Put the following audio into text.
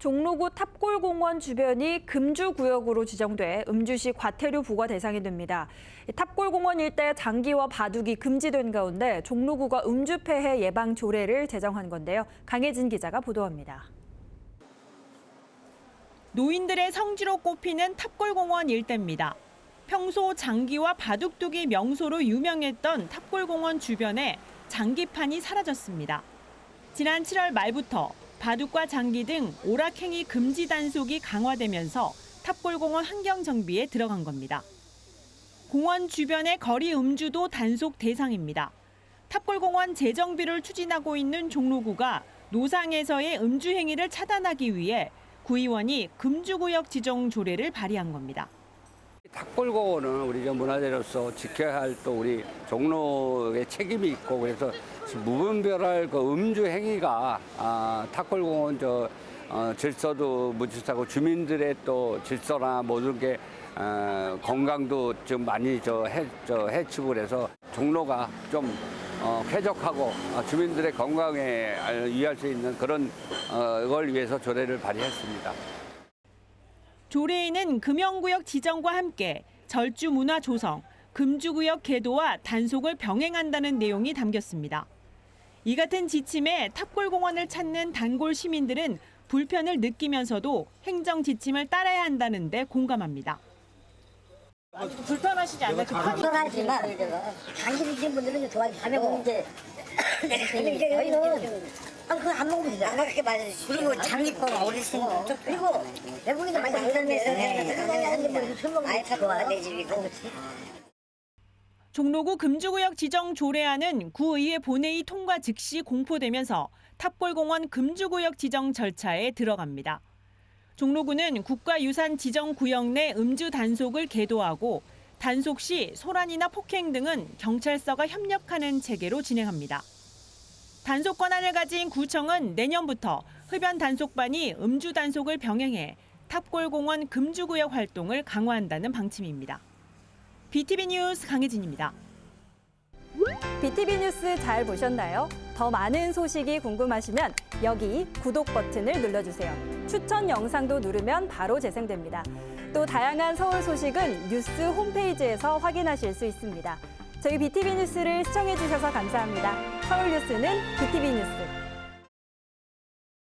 종로구 탑골공원 주변이 금주구역으로 지정돼 음주시 과태료 부과 대상이 됩니다. 이 탑골공원 일대 장기와 바둑이 금지된 가운데 종로구가 음주 폐해 예방 조례를 제정한 건데요. 강혜진 기자가 보도합니다. 노인들의 성지로 꼽히는 탑골공원 일대입니다. 평소 장기와 바둑두기 명소로 유명했던 탑골공원 주변에 장기판이 사라졌습니다. 지난 7월 말부터 바둑과 장기 등 오락행위 금지 단속이 강화되면서 탑골공원 환경 정비에 들어간 겁니다. 공원 주변의 거리 음주도 단속 대상입니다. 탑골공원 재정비를 추진하고 있는 종로구가 노상에서의 음주 행위를 차단하기 위해 구의원이 금주구역 지정 조례를 발의한 겁니다. 탑골공원은 우리 저 문화재로서 지켜야 할 또 우리 종로의 책임이 있고 그래서 무분별할 그 음주 행위가 아, 탑골공원 저 어, 질서도 무질서하고 주민들의 또 질서나 모든 게 어, 건강도 좀 많이 저, 해, 저 해치고 그래서 종로가 좀 어, 쾌적하고 어, 주민들의 건강에 유의할 수 있는 그런 어, 걸 위해서 조례를 발의했습니다. 조례에는 금연구역 지정과 함께 절주 문화 조성, 금주구역 개도와 단속을 병행한다는 내용이 담겼습니다. 이 같은 지침에 탑골공원을 찾는 단골 시민들은 불편을 느끼면서도 행정 지침을 따라야 한다는데 공감합니다. 불편하시지 않나요? 불편하지만 당신이 있는 분들은 좋아하지 보면 이제 그거 안 먹으면 되잖아 그렇게 말해주시 그리고 장기법 어르신 그리고 외국인도 많이 안다면서 술 먹는 거 좋아 내 집이고. 종로구 금주구역 지정 조례안은 구의회 본회의 통과 즉시 공포되면서 탑골공원 금주구역 지정 절차에 들어갑니다. 종로구는 국가유산 지정 구역 내 음주 단속을 계도하고 단속 시 소란이나 폭행 등은 경찰서가 협력하는 체계로 진행합니다. 단속 권한을 가진 구청은 내년부터 흡연 단속반이 음주 단속을 병행해 탑골공원 금주구역 활동을 강화한다는 방침입니다. BTV 뉴스 강혜진입니다. BTV 뉴스 잘 보셨나요? 더 많은 소식이 궁금하시면 여기 구독 버튼을 눌러주세요. 추천 영상도 누르면 바로 재생됩니다. 또 다양한 서울 소식은 뉴스 홈페이지에서 확인하실 수 있습니다. 저희 BTV 뉴스를 시청해주셔서 감사합니다. 서울 뉴스는 BTV 뉴스.